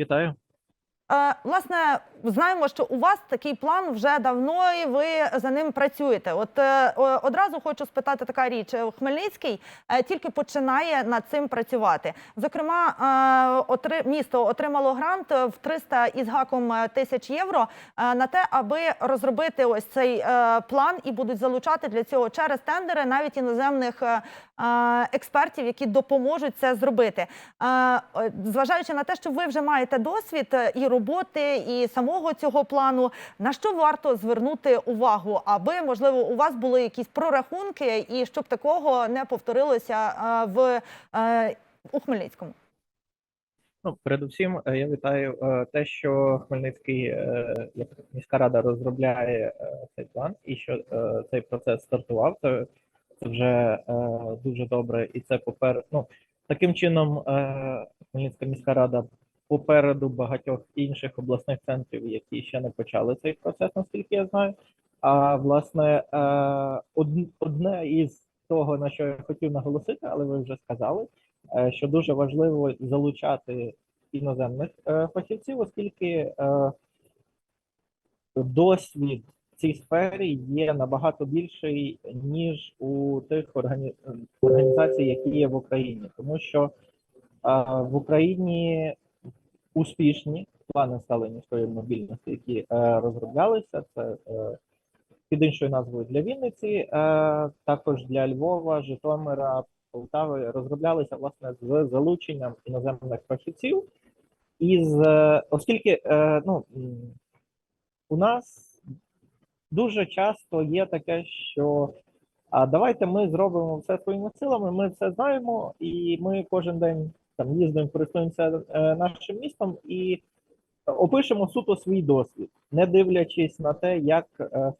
Вітаю. Е, Власне, знаємо, що у вас такий план вже давно, і ви за ним працюєте. От е, одразу хочу спитати така річ: Е, Хмельницький е, тільки починає над цим працювати. Зокрема, е, місто отримало грант в 300 із гаком е, тисяч євро е, на те, аби розробити ось цей е, план, і будуть залучати для цього через тендери навіть іноземних е, е, експертів, які допоможуть це зробити. Е, е, Зважаючи на те, що ви вже маєте досвід е, і роботи, і самого цього плану, на що варто звернути увагу, аби можливо у вас були якісь прорахунки, і щоб такого не повторилося е, в е, у Хмельницькому? Ну, передусім, е, я вітаю те, що Хмельницький як міська рада розробляє цей план, і що цей процес стартував. Це, це вже дуже добре, і це попер... ну, таким чином Хмельницька міська рада попереду багатьох інших обласних центрів, які ще не почали цей процес, наскільки я знаю. А власне, е, одне із того, на що я хотів наголосити, але ви вже сказали. е, що дуже важливо залучати іноземних е, фахівців, оскільки досвід в цій сфері є набагато більший, ніж у тих органі... організацій, які є в Україні, тому що в Україні успішні плани стали міської мобільності, які е, розроблялися. Це е, під іншою назвою для Вінниці, е, також для Львова, Житомира, Полтави розроблялися власне з залученням іноземних фахівців. І з, оскільки ну, у нас дуже часто є таке, що а давайте ми зробимо все своїми силами, ми все знаємо, і ми кожен день там їздимо, користуємося е, нашим містом і опишемо суто свій досвід, не дивлячись на те, як, е,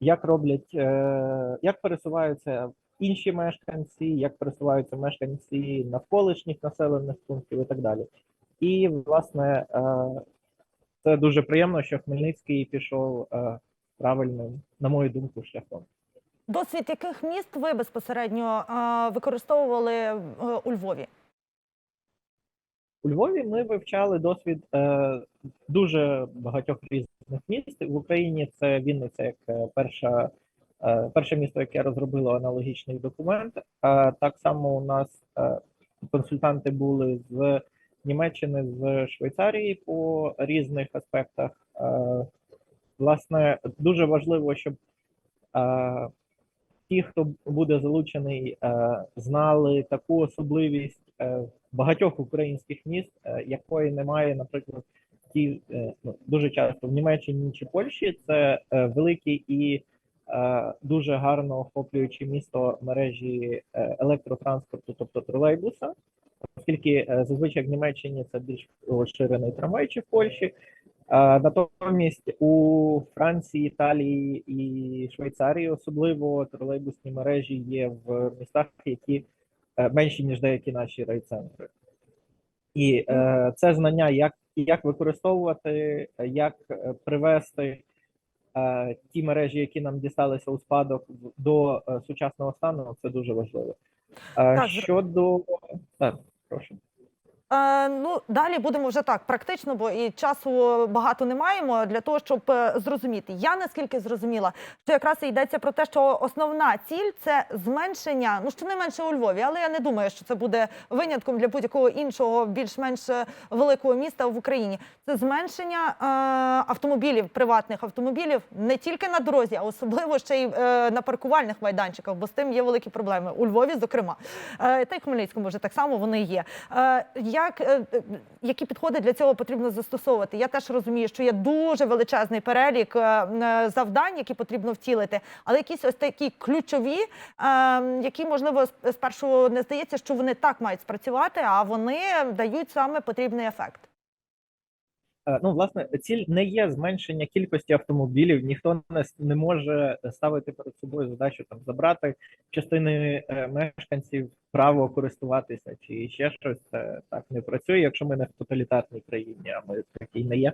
як роблять, е, як пересуваються інші мешканці, як пересуваються мешканці навколишніх населених пунктів і так далі. І власне це дуже приємно, що Хмельницький пішов правильним, на мою думку, шляхом. Досвід яких міст ви безпосередньо використовували у Львові? У Львові ми вивчали досвід е, дуже багатьох різних міст. В Україні це Вінниця як е, перша, е, перше місто, яке розробило аналогічний документ. Е, так само у нас е, консультанти були з Німеччини, з Швейцарії по різних аспектах. Е, власне, дуже важливо, щоб е, ті, хто буде залучений, е, знали таку особливість е, багатьох українських міст, е, якої немає, наприклад, ті е, ну, дуже часто в Німеччині чи Польщі. Це е, великий і дуже гарно охоплюючи місто мережі електротранспорту, тобто тролейбуса, оскільки зазвичай в Німеччині це більш розширений трамвай чи в Польщі. Натомість у Франції, Італії і Швейцарії особливо тролейбусні мережі є в містах, які менші ніж деякі наші райцентри. І е, це знання, як, як використовувати, як е, привести е, ті мережі, які нам дісталися у спадок до е, сучасного стану, це дуже важливо. Е, щодо так, прошу. Е, ну, далі будемо вже так практично, бо і часу багато не маємо для того, щоб е, зрозуміти. Я наскільки зрозуміла, що якраз і йдеться про те, що основна ціль це зменшення, ну щонайменше у Львові, але я не думаю, що це буде винятком для будь-якого іншого більш-менш е, великого міста в Україні. Це зменшення е, автомобілів, приватних автомобілів не тільки на дорозі, а особливо ще й е, на паркувальних майданчиках, бо з тим є великі проблеми у Львові, зокрема. Е, та й Хмельницькому вже так само вони є. Е, як, е, е, які підходи для цього потрібно застосовувати? Я теж розумію, що є дуже величезний перелік е, завдань, які потрібно втілити, але якісь ось такі ключові, які можливо спершу не здається, що вони так мають спрацювати, а вони дають саме потрібний ефект. Е, Ну, власне, ціль не є зменшення кількості автомобілів. Ніхто не, може ставити перед собою задачу там забрати частини е, мешканців право користуватися чи ще щось. Це так не працює, якщо ми не в тоталітарній країні, а ми такій не є.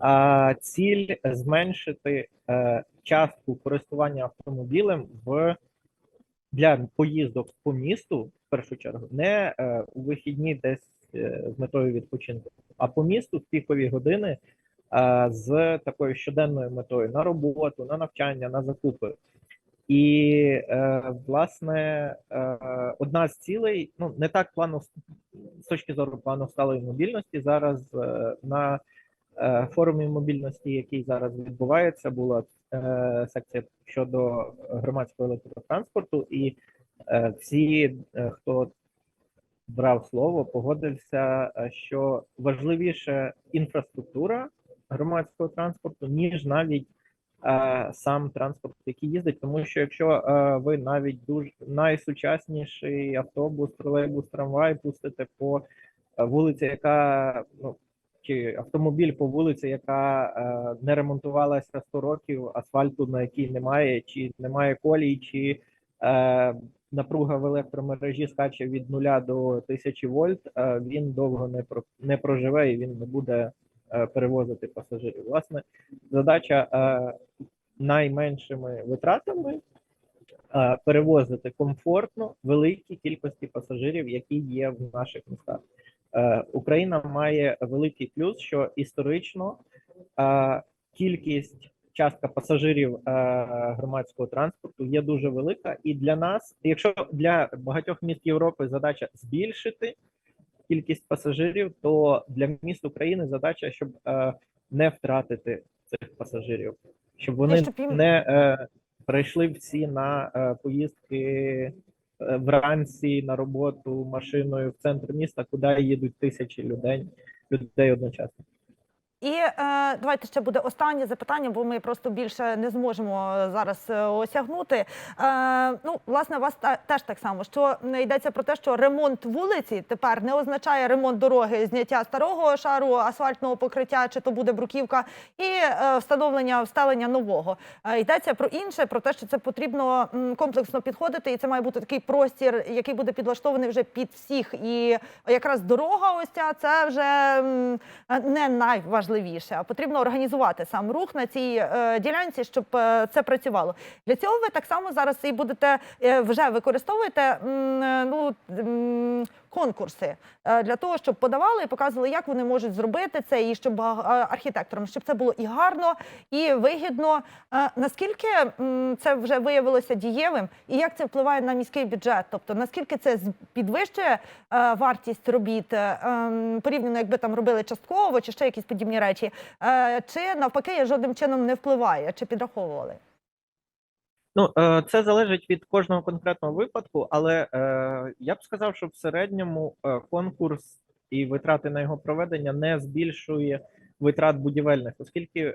А ціль зменшити е, частку користування автомобілем в для поїздок по місту в першу чергу, не е, у вихідні десь з метою відпочинку, а по місту в пікові години е, з такою щоденною метою на роботу, на навчання, на закупи. І е, власне е, одна з цілей, ну не так плану з точки зору плану сталої мобільності. Зараз е, на е, форумі мобільності, який зараз відбувається, була е, секція щодо громадського електротранспорту, і е, всі, е, хто брав слово, погодився, е, що важливіше інфраструктура громадського транспорту, ніж навіть е, сам транспорт, який їздить, тому що якщо е, ви навіть дуже найсучасніший автобус, тролейбус, трамвай пустите по е, вулиці, яка ну чи автомобіль по вулиці, яка е, не ремонтувалася 100 років, асфальту на якій немає, чи немає колій, чи е, напруга в електромережі скаче від нуля до 1000 вольт, він довго не не проживе і він не буде е, перевозити пасажирів. Власне, задача е, найменшими витратами е, перевозити комфортно великі кількості пасажирів, які є в наших містах. Україна має великий плюс, що історично кількість частка пасажирів е, громадського транспорту є дуже велика, і для нас, якщо для багатьох міст Європи задача збільшити кількість пасажирів, то для міст України задача, щоб е, не втратити цих пасажирів, щоб вони не е, прийшли всі на е, поїздки вранці на роботу машиною в центр міста, куди їдуть тисячі людей, людей одночасно. І е, давайте ще буде останнє запитання, бо ми просто більше не зможемо зараз е, осягнути. Е, ну, власне, вас та, теж так само, що не йдеться про те, що ремонт вулиці тепер не означає ремонт дороги, зняття старого шару асфальтного покриття, чи то буде бруківка, і е, встановлення встелення нового. Е, йдеться про інше, про те, що це потрібно комплексно підходити, і це має бути такий простір, який буде підлаштований вже під всіх. І якраз дорога, ось ця це вже не найважливіше, а потрібно організувати сам рух на цій е, ділянці, щоб е, це працювало. Для цього ви так само зараз і будете е, вже використовуєте ну, конкурси е, для того, щоб подавали і показували, як вони можуть зробити це, і щоб а, архітекторам, щоб це було і гарно, і вигідно. Е, Наскільки це вже виявилося дієвим, і як це впливає на міський бюджет? Тобто наскільки це підвищує е, вартість робіт е, ем, порівняно, якби там робили частково чи ще якісь подібні речі, е, чи навпаки жодним чином не впливає, чи підраховували? Ну, е, це залежить від кожного конкретного випадку, але е, я б сказав, що в середньому е, конкурс і витрати на його проведення не збільшує витрат будівельних, оскільки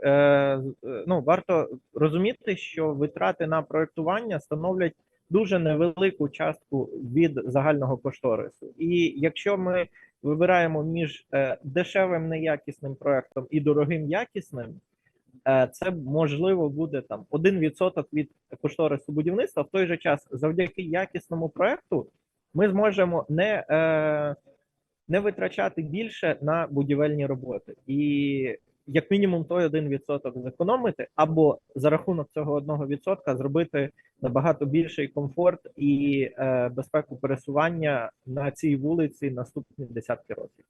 ну, варто розуміти, що витрати на проектування становлять дуже невелику частку від загального кошторису. І якщо ми вибираємо між дешевим неякісним проектом і дорогим якісним, це можливо буде там 1% від кошторису будівництва. В той же час, завдяки якісному проекту, ми зможемо не, е, не витрачати більше на будівельні роботи, і як мінімум той 1% зекономити, або за рахунок цього 1% зробити набагато більший комфорт і е, безпеку пересування на цій вулиці наступні десятки років.